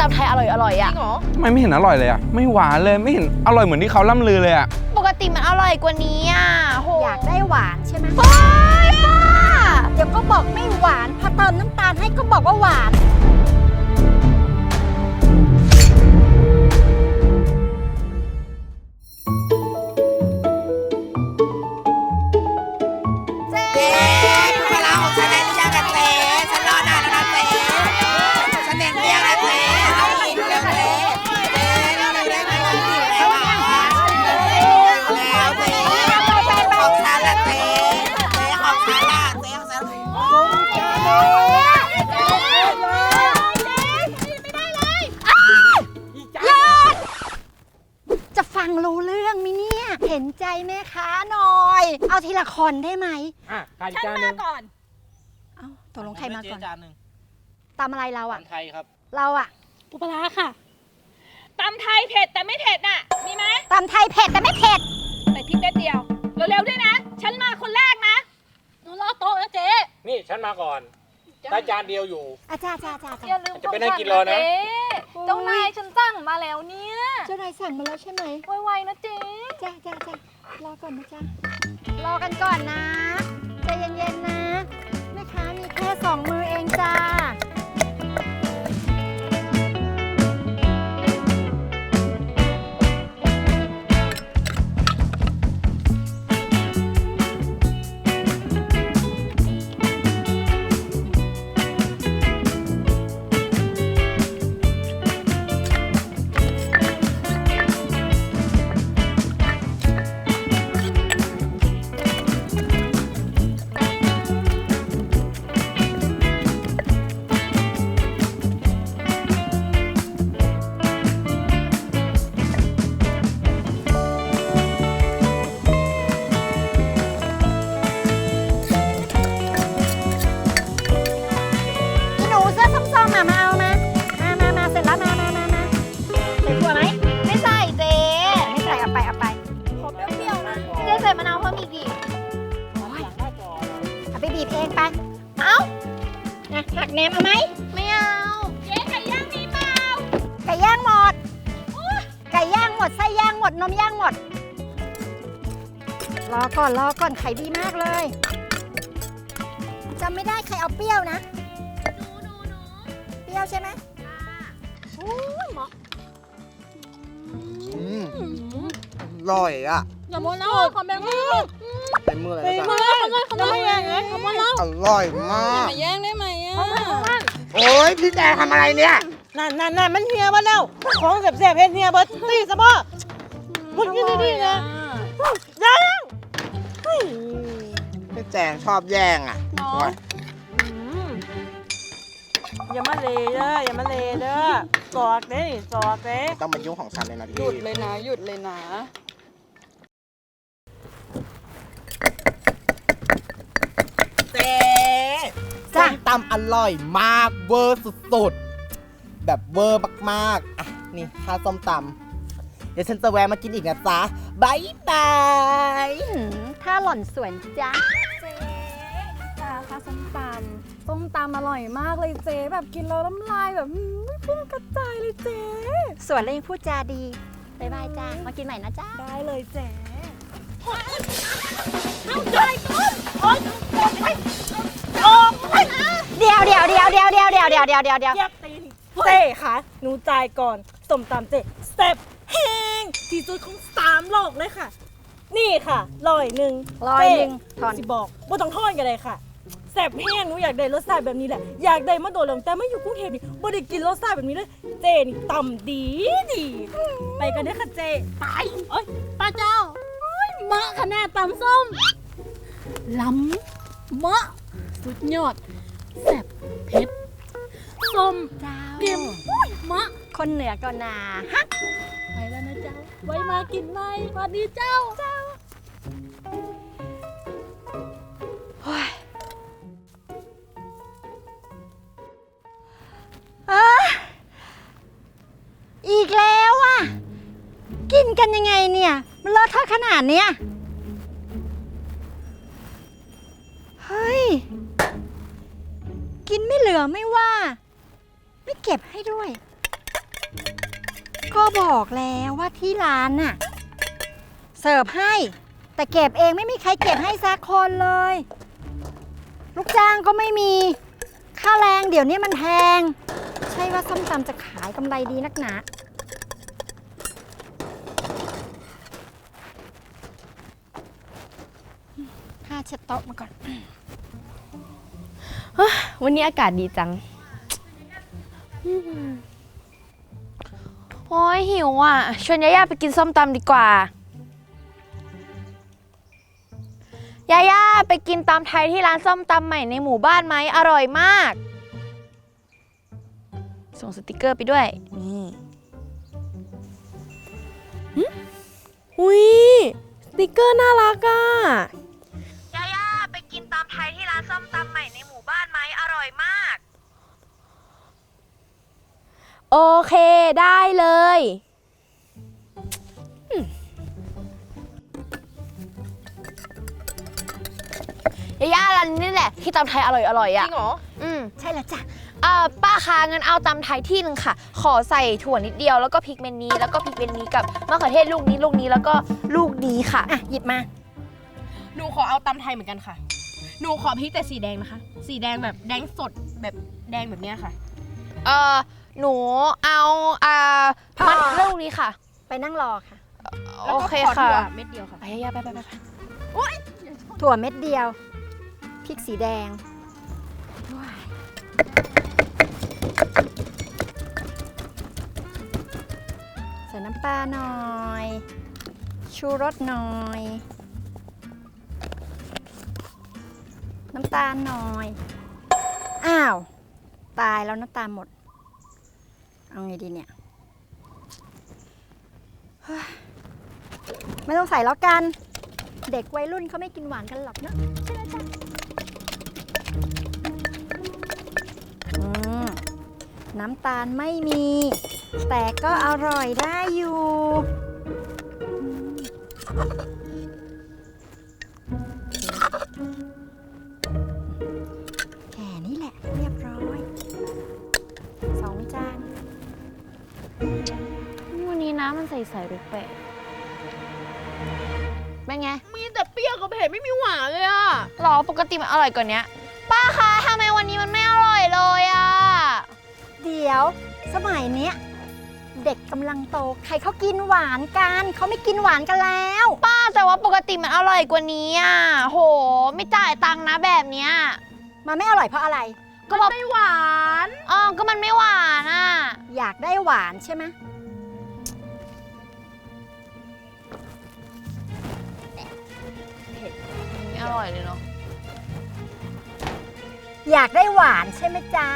ตำไทยอร่อยอร่อยจอะ ริงเหรอ ทำไมไม่เห็นอร่อยเลยอะ ไม่หวานเลยไม่เห็นอร่อยเหมือนที่เขาล่ำลือเลยอะ ปกติมันอร่อยกว่านี้อะโหอยากได้หวานใช่ไหมโอ๊ยป้า เดี๋ยวก็บอกไม่หวาน พอเติมน้ำตาลให้ก็บอกว่าหวาน เอาทีละคนได้ไหมอะการฉันจานหมานึ่งก่อน เอ้าตกลงใครมาก่อนจานหนึ่งตามอะไรเราอาอะหารไทยครับเราอะปูปลาร้าค่ะตำไทยเผ็ดแต่ไม่เผ็ดน่ะ มีไหมตามไทยเผ็ดแต่ไม่เผ็ดใส่พริกเม็ดเดียว เร็วๆด้วยนะ ฉันมาคนแรกนะหนูรอโต๊ะนะเจ๊นี่ฉันมาก่อนได้จานเดียวอยู่ อาจารย์จ้าจ้าอย่าลืมจะไปนั่งกินรอนะเจ๊เจ้านายฉันสั่งมาแล้วเนี่ยเจ้านายสั่งมาแล้วใช่ไหมไวๆนะเจ๊จ้าจ้าจ้ารอก่อนนะจ้า รอกันก่อนนะใจเย็นๆนะแม่ค้ามีแค่สองมือเองจ้า เอานะหักแหนมเอาไหมไม่เอาเจ๊ไก่ย่างมีเปล่าไก่ย่างหมดไก่ย่างหมดไส้ย่างหมดนมย่างหมด รอก่อนรอก่อนไข่ดีมากเลยจำไม่ได้ใครเอาเปรี้ยวนะเปรี้ยวใช่ไหมอืมอร่อยอะอย่าโมนะขอแบงค์ มือเต็มมือเลยไปนะมืจ๊ะอขโมยขโมยแย่งไงขโมยแล้วอร่อยมาก มาแย่งได้ไหมอะโอ้ยพี่แจงทำอะไรเนี่ย นั่นนั่นนั่นมันเฮียมาแล้ว ของแสบๆเฮ็ดเฮียเบิดตีซะบ่มึงกินดีๆนะยังพี่แจงชอบแย่งอะโอ้ยอย่ามาเลเด้ออย่ามาเลเด้อสอกเด้นี่สอกเด้ต้องมายุ่งของฉันเลยนะพี่หยุดเลยนะ หยุดเลยนะ จ๊จ้ะ ส้มตำอร่อยมากเวอร์สุดๆ แบบเวอร์มากๆ อะ นี่ค่าส้มตำเดี๋ยวฉันจะแวะมากินอีกนะจ๊ะบายบาย หืมถ้าหล่อนสวยจ้าจ้าค่ะส้มตำส้มตำอร่อยมากเลยเจ๊แบบกินแล้วน้ำลายแบบอืมพุ่งกระจายเลยเจ๊สวยแล้วยังพูดจาดีบายบายจ้ามากินใหม่นะจ้า ได้เลยเจ๊เดี๋ ยวเดี๋ยวเดี๋ยวเดี๋ยวเดี๋ยวเดี๋ยวเดี๋ยวเดี๋ยวเดี๋ยวเดี๋ยวเยียบตีนเจ๊ค่ะหนูจ่ายก่อนสมตำเจ๊แซ่บแห้งที่สุดของสามโลกเลยค่ะ นี่ค่ะร้อยหนึ่งร้อยหนึ่งทอนสิบอกว่าต้องทอนกันเลยค่ะแซ่บแห้งหนูอยากได้รสชาติแบบนี้แหละ อยากได้มาโดนหลงแต่ไม่อยู่กรุงเทพนี่บ่ได้กินรสชาติแบบนี้เลย เจนี่ต่ำดีดี ไปกันเด้อค่ะเจ ไปเอ้ยป้าเจ้าโอ้ยมะขนาดตำส้ม ล้ำมะสุดยอดแซ่บเผ็ดส้มเจ้าเค็มอุ้ยมะคนเหนือก็นาฮะไปแล้วนะเจ้า ไว้มากินไหมสวัสดีเจ้าเจ้าเอ้ออีกแล้วอะ กินกันยังไงเนี่ย มันเลอะเทอะขนาดเนี้ย กินไม่เหลือไม่ว่า ไม่เก็บให้ด้วย ก็บอกแล้วว่าที่ร้านน่ะ เสิร์ฟให้ แต่เก็บเองไม่มีใครเก็บให้สักคนเลย ลูกจ้างก็ไม่มี ค่าแรงเดี๋ยวนี้มันแพง ใช่ว่าส้มตำจะขายกำไรดีนักหนาผ้าเช็ดโต๊ะมาก่อน วันนี้อากาศดีจัง โอ้ยหิวอะ ชวนยาย่าไปกินส้มตำดีกว่า ยาย่าไปกินตำไทยที่ร้านส้มตำใหม่ในหมู่บ้านไหมอร่อยมาก ส่งสติกเกอร์ไปด้วย นี่อุ้ยสติกเกอร์น่ารักอะ ยาย่าไปกินตำไทยที่ร้านส้มตำใหม่ในหมู่ บ้านไหมอร่อยมาก โอเคได้เลย ยาย่าร้านนี้นี่แหละ ที่ตำไทยอร่อยอร่อยจอะ ริงเหรอ อืมใช่แล้วจ้ะเอ่อป้าคะงั้นเอาตำไทยที่หนึ่งค่ะ ขอใส่ถั่วนิดเดียวแล้วก็พริกเมนนี้แล้วก็พริกเมนนี้กับมะเขือเทศลูกนี้ลูกนี้แล้วก็ลูกนี้ค่ะ อะ หยิบมา หนูขอเอาตำไทยเหมือนกันค่ะ หนูขอพริกแต่สีแดงนะคะ สีแดงแบบแดงสดแบบแดงแบบเนี้ยค่ะ เอ่อหนูเอาอ่าพอมันลูกนี้ค่ะ ไปนั่งรอค่ะ แล้วโอก็เคขอค่ะถั่วเม็ดเดียวค่ะ ไปยาย่าไปไปไปไปถั่วเม็ดเดียวพริกสีแดงว้ายใส่น้ำปลาหน่อย ชูรสหน่อยำตาลหน่อย อ้าว ตายแล้วน้ำตาลหมด เอาไงดีเนี่ย ไม่ต้องใส่แล้วกัน เด็กวัยรุ่นเขาไม่กินหวานกันหรอกนะใช่ไหมจ๊ะน้ำตาลไม่มี แต่ก็อร่อยได้อยู่ น้ำมันใสๆแปลกๆเป็นไงมีแต่เปรี้ยวกับเผ็ดไม่มีหวานเลยอะหรอปกติมันอร่อยกว่านี้ป้าคะทำไมวันนี้มันไม่อร่อยเลยอะเดี๋ยวสมัยเนี้ยเด็กกำลังโตใครเขากินหวานกันเขาไม่กินหวานกันแล้ว ป้าแต่ว่าปกติมันอร่อยกว่านี้อะโห ไม่จ่ายตังค์นะแบบเนี้ยมันไม่อร่อยเพราะอะไร ก็บอกไม่หวานอ๋อก็มันไม่หวานอะอยากได้หวานใช่ไหม อร่อยเลยเนาะอยากได้หวานใช่ไหมจ๊ะ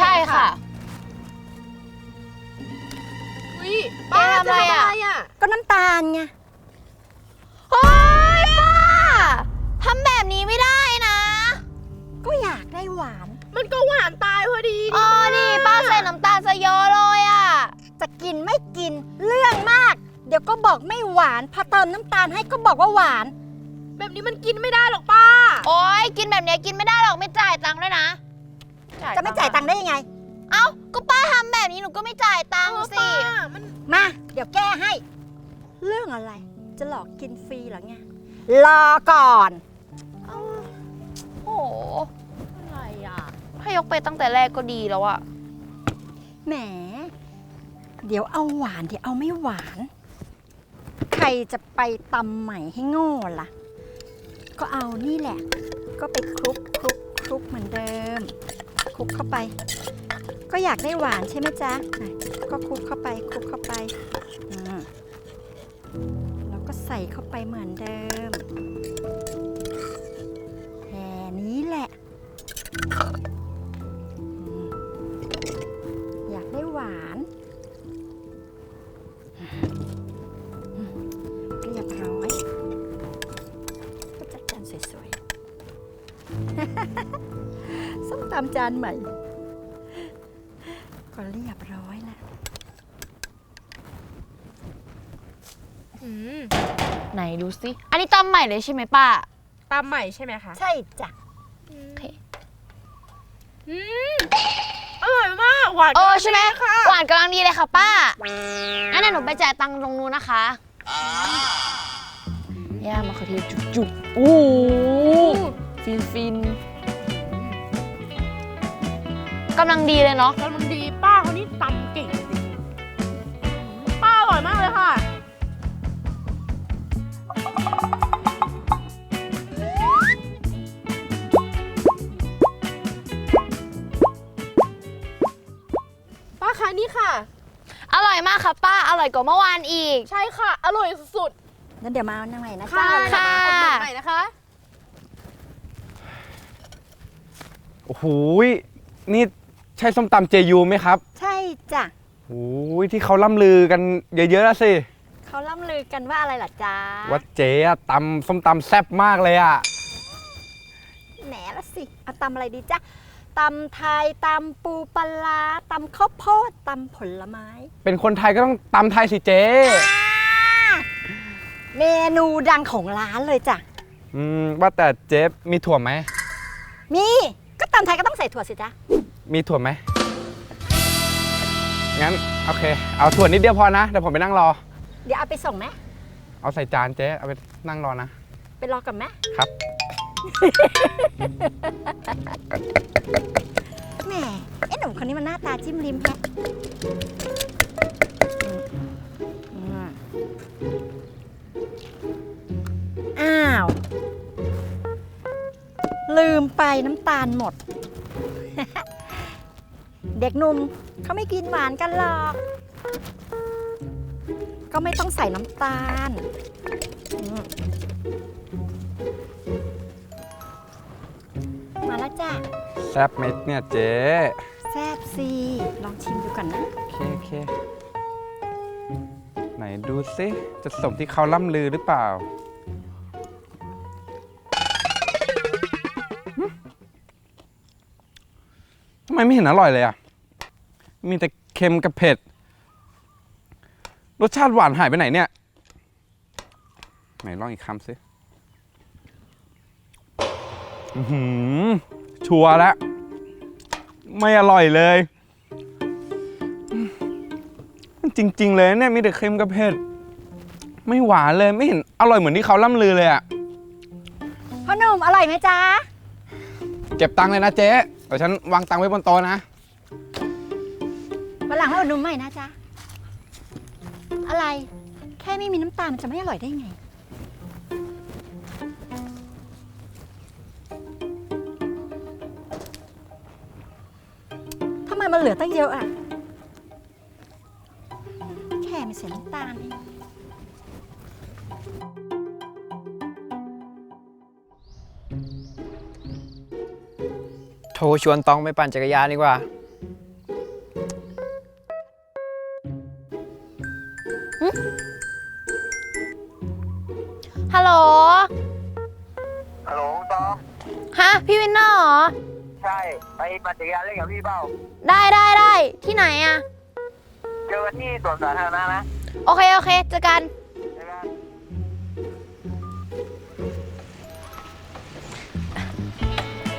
ใช่ค่ะ อุ้ยป้าทำอะไรอะอะก็น้ำตาลไงเฮ้ยป้าทำแบบนี้ไม่ได้นะ ก็อยากได้หวาน มันก็หวานตายพอดีอ๋อดิป้าใส่น้ำตาลซะเยอะเลยอะ จะกินไม่กินเรื่องมาก เดี๋ยวก็บอกไม่หวาน พอเติมน้ำตาลให้ก็บอกว่าหวาน แบบนี้มันกินไม่ได้หรอกป้า โอ๊ยกินแบบเนี้ยกินไม่ได้หรอกไม่จ่ายตังค์ด้วยนะ จะไม่จ่ายตังค์ได้ยังไง เอ้าก็ป้าทำแบบนี้หนูก็ไม่จ่ายตังค์สิ มันมา เดี๋ยวแก้ให้ เรื่องอะไร จะหลอกกินฟรีเหรอไงรอก่อน โอ้โหอะไรอะถ้ายกไปตั้งแต่แรกก็ดีแล้วอะแหม เดี๋ยวเอาหวาน เดี๋ยวเอาไม่หวาน ใครจะไปตำใหม่ให้โง่ล่ะ ก็เอานี่แหละ ก็ไปคลุกคลุกคลุกเหมือนเดิมคลุกเข้าไป ก็อยากได้หวานใช่ไหมจ๊ะก็คลุกเข้าไปคลุกเข้าไปแล้วก็ใส่เข้าไปเหมือนเดิม ใหม่ ก็เรียบร้อยแล้วอืมไหนดูสิอันนี้ตำใหม่เลยใช่ไหมป้าตามใหม่ใช่ไหมคะใช่จ้ะโอเคอืมอร่อยมากหวานเออใช่ไหมหวานกำลังดีเลยค่ะป้างั้นเดี๋ยวหนูไปจ่ายตังค์ตรงนู้นนะคะย่ามะเขือเทศจุกๆอู้ฟินฟิน กำลังดีเลยเนาะกำลังดีป้าคนนี้ตำเก่งจริงป้าอร่อยมากเลยค่ะ ป้าคะนี่ค่ะ อร่อยมากค่ะป้าอร่อยกว่าเมื่อวานอีก ใช่ค่ะ อร่อยสุดงั้นเดี๋ยวมาเอาหน่อยนะๆจ๊ะค่ะอุดหนุนใหม่นะคะ โอ้โหยนี่ ใช่ส้มตำเจยูไหมครับใช่จ้ะโอ้ยที่เขาล่ำลือกันเยอะๆแล้วสิเขาล่ำลือกันว่าอะไรล่ะจ๊ะว่าเจ๊อะตำส้มตำแซ่บมากเลยอะแหนละสิเอาตำอะไรดีจ๊ะตำไทยตำปูปลาร้าตำข้าวโพดตำผลไม้ เป็นคนไทยก็ต้องตำไทยสิเจ๊เมนูดังของร้านเลยจ้ะอืมว่าแต่เจ๊มีถั่วไหมมีก็ตำไทยก็ต้องใส่ถั่วสิจ๊ะ มีถั่วไหม งั้น โอเค เอาถั่วนิดเดียวพอนะ เดี๋ยวผมไปนั่งรอ เดี๋ยวเอาไปส่งไหมเอาใส่จานเจ๊ เอาไปนั่งรอนะ ไปรอกับแม่ครับ แหมไอ้หนุ่มคนนี้มันหน้าตาจิ้มริมแฮะอืมอ้าว ลืมไปน้ำตาลหมด เด็กหนุ่มเขาไม่กินหวานกันหรอก ก็ไม่ต้องใส่น้ำตาลอืมมาแล้วจ้ะแซ่บเม็ดเนี่ยเจ๊แซ่บซีลองชิมดูก่อนนะ โอเคโอเค ไหนดูซิจะสมที่เขาล่ำลือหรือเปล่าหึทำไมไม่เห็นอร่อยเลยอะ มีแต่เค็มกับเผ็ด รสชาติหวานหายไปไหนเนี่ย ไหนลองอีกคำสิอื้อหือชัวร์แล้ว ไม่อร่อยเลย จริง ๆ เลยเนี่ยมีแต่เค็มกับเผ็ด ไม่หวานเลยไม่เห็นอร่อยเหมือนที่เขาล่ำลือเลยอะพ่อหนุ่มอร่อยไหมจ๊ะ เก็บตังค์เลยนะเจ๊เดี๋ยวฉันวางตังค์ไว้บนโต๊ะนะ วันหลังให้อุดหนุ่มใหม่นะจ๊ะ อะไร แค่ไม่มีน้ำตาลมันจะไม่อร่อยได้ไง ทำไมมันเหลือตั้งเยอะอะ แค่ไม่ใส่น้ำตาลเองโทรชวนตองไปปั่นจักรยานดีกว่า โหลตองฮะพี่วินเนอร์เหรอ ใช่ ไปปั่นจักรยานเล่นกับพี่เปล่าได้ได้ได้ที่ไหนอะเจอกันที่สวนสาธารณะนะโอเค โอเคเจอกัน เจอกัน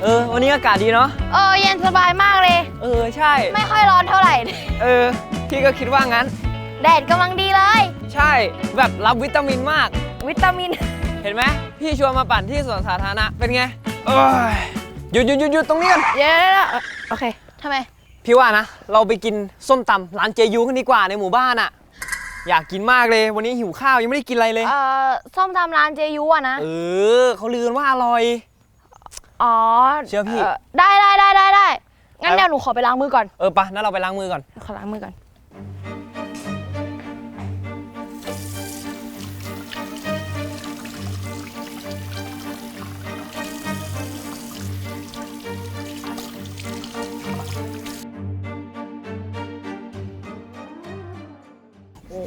เออ วันนี้อากาศดีเนาะ เออเย็นสบายมากเลย เออ ใช่ ไม่ค่อยร้อนเท่าไหร่ เออ พี่ก็คิดว่างั้น แดดกำลังดีเลย ใช่ แบบรับวิตามินมาก วิตามิน เห็นไหม พี่ชวนมาปั่นที่สวนสาธารณะเป็นไงเอ้ยหยุดหยุดหยุดหยุดตรงนี้กันเดี๋ยวเดี๋ยวเดี๋ยวโอเคทำไม พี่ว่านะ เราไปกินส้มตำร้านเจยูกันดีกว่าในหมู่บ้านอะอยากกินมากเลยวันนี้หิวข้าวยังไม่ได้กินอะไรเลย เอ่อส้มตำร้านเจยุอะนะ เออเขาลือกันว่าอร่อย อ๋อเชื่อพี่ ได้ได้ได้ได้ได้งั้นไปเดี๋ยวหนูขอไปล้างมือก่อน เออปะนั่นเราไปล้างมือก่อน ขอล้างมือก่อน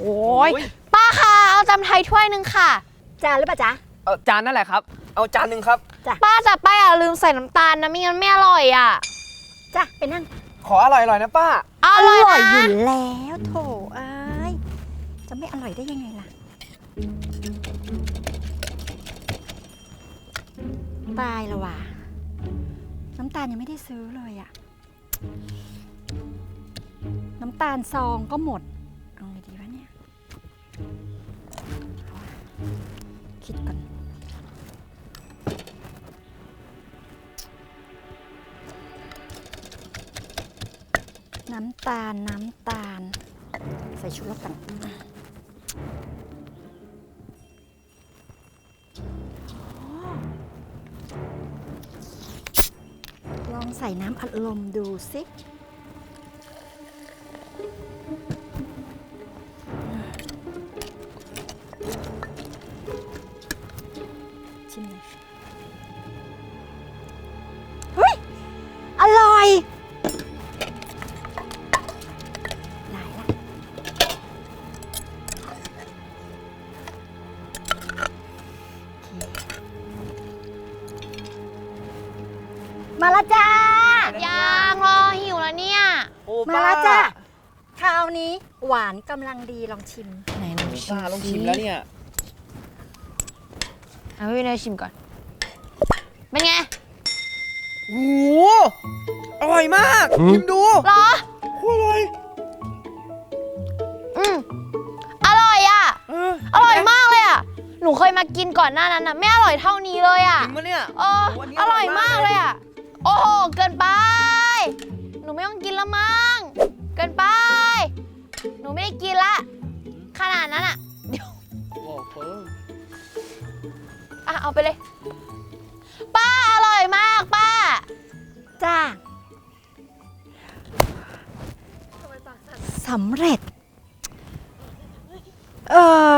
โอ้ย ป้าค่ะเอาจำไทยถ้วยหนึ่งค่ะ จานหรือเปล่าจ๊ะ เออจานนั่นแหละครับ เอาจานหนึ่งครับ ป้าจับป้าอย่าลืมใส่น้ำตาลนะไม่งั้นไม่อร่อยอะจ้ะ ไปนั่ง ขออร่อยๆนะป้าอร่อยอนะยู่แล้วโถเอ้ยจะไม่อร่อยได้ยังไงล่ะ ตายและว่ะ น้ำตาลยังไม่ได้ซื้อเลยอะน้ำตาลซองก็หมด คิดก่อนน้ำตาล น้ำตาล ใส่ชุดละกันลองใส่น้ำอัดลมดูสิ มาและจ้า ยังรอหิวแล้วเนี่ย โอ้มาป้าและจ้าคราวนี้หวานกำลังดีลองชิม ไหนลองชิมป้าลองชิมแล้วเนี่ย เอาพี่เนยชิมก่อน เป็นไงโอ้โหอร่อยมากชิมดูเหรอ โคตรอร่อยอืมอร่อยอะ เอออร่อยมากเลยอะ หนูเคยมากินก่อนหน้านั้นนะไม่อร่อยเท่านี้เลยอะ จริงปะเนี่ย เออโอ้อันนี้อร่อยอร่อยมามากกเลยเลยอะ โอ้โห เกินไป หนูไม่ต้องกินละมั้ง เกินไป หนูไม่ได้กินละ ขนาดนั้นอะเดี๋ยวโอ้โหอะเอาไปเลย ป้าอร่อยมากป้า จ้า สำเร็จ เออ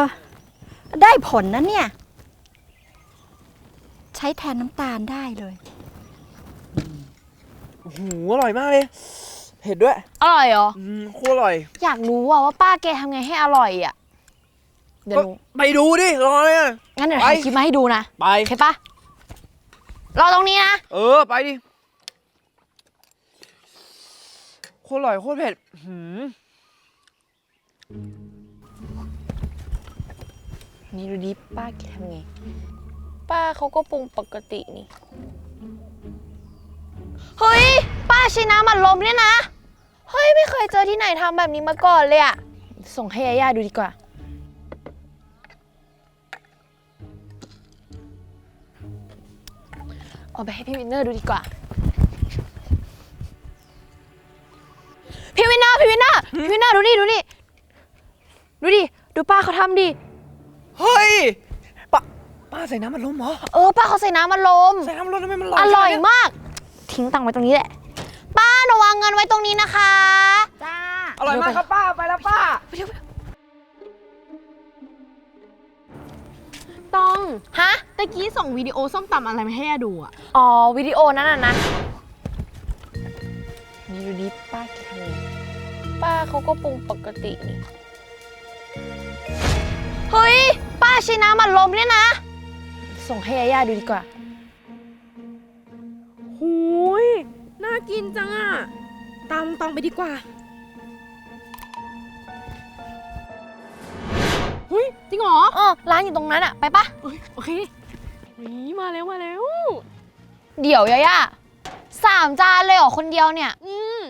ได้ผลนะเนี่ย ใช้แทนน้ำตาลได้เลย หอร่อยมากเลย เผ็ดด้วยอร่อยเหรอ อืมโคตรอร่อย อยากรู้อะว่าป้าแกทำไงให้อร่อยอะเดี๋ยวหนูไปดูดิ รอเลยอะ งั้นเดี๋ยวไป ถ่ายคลิปมาให้ดูนะไป โอเคปะรอตรงนี้นะ เออ ไปดิ โคตรอร่อยโคตรเผ็ดหืมนี่ดูดิป้าแกทำไง ป้าเขาก็ปรุงปกตินี่ เฮ้ย ป้าใช้น้ำอัดลมเนี่ยนะ เฮ้ย ไม่เคยเจอที่ไหนทำแบบนี้มาก่อนเลยอะส่งให้ยาย่าดูดีกว่า เอาไปให้พี่วินเนอร์ดูดีกว่า พี่วินเนอร์พี่วินเนอร์พี่วินเนอร์ดูดิดูดิดูดิ ดูป้าเขาทำดิ เฮ้ยป้าป้าใส่น้ำมันลมเหรอ เออ ป้าเขาใส่น้ำมันลม ใส่น้ำมันลมทำไมมันอร่อยขนาดเนี้มาก ทิ้งตังค์ไว้ตรงนี้แหละ ป้าหนูวางเงินไว้ตรงนี้นะคะ จ้า อร่อยมากครับป้าไปแล้วป้า ต้องฮะ ตะกี้ส่งวิดีโอส้มตำอะไรมาให้ย่าดูอะอ๋อ วิดีโอนั้นน่ะนะนี่ดูดิป้าแกทำไงป้าเขาก็ปรุงปกตินี่ เฮ้ย ป้าใช้น้ำอัดลมเนี่ยนะ ส่งให้ยาย่าดูดีกว่า กินจังอะตำตองไปดีกว่าหุยจริงเหรอเออร้านอยู่ตรงนั้นอะไปปะเอ้ยโอเคนี่มาแล้วมาแล้ว เดี๋ยวยาย่าสามจานเลยเหรอคนเดียวเนี่ย อืม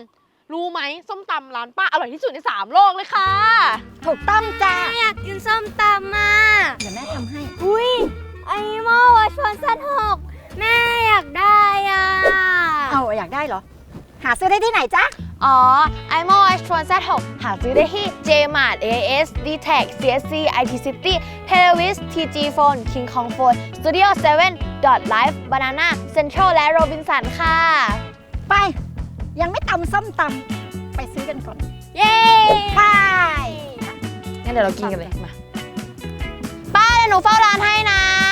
รู้ไหมส้มตำร้านป้าอร่อยที่สุดในสามโลกเลยค่ะ ถูกต้องจ้าอยากกินส้มตำมาเดี๋ยวแม่ทำให้ อุ้ยไอโม่วัชรสันหกแม่อยากได้อะ เอาอยากได้เหรอ หาซื้อได้ที่ไหนจ๊ะ อ๋อ i m o i ชวน Z6 หาซื้อได้ที่ Jmart AS DTAG CSC IT City Televis TG Phone King Kong Phone Studio 7 Dot Life Banana Central และ Robinson ค่ะ ไป ยังไม่ตำส้มตำไปซื้อกันก่อน เย้ไปงั้นเดี๋ยวเรากินกันเลย มา ป้าเดี๋ยวหนูเฝ้าร้านให้นะ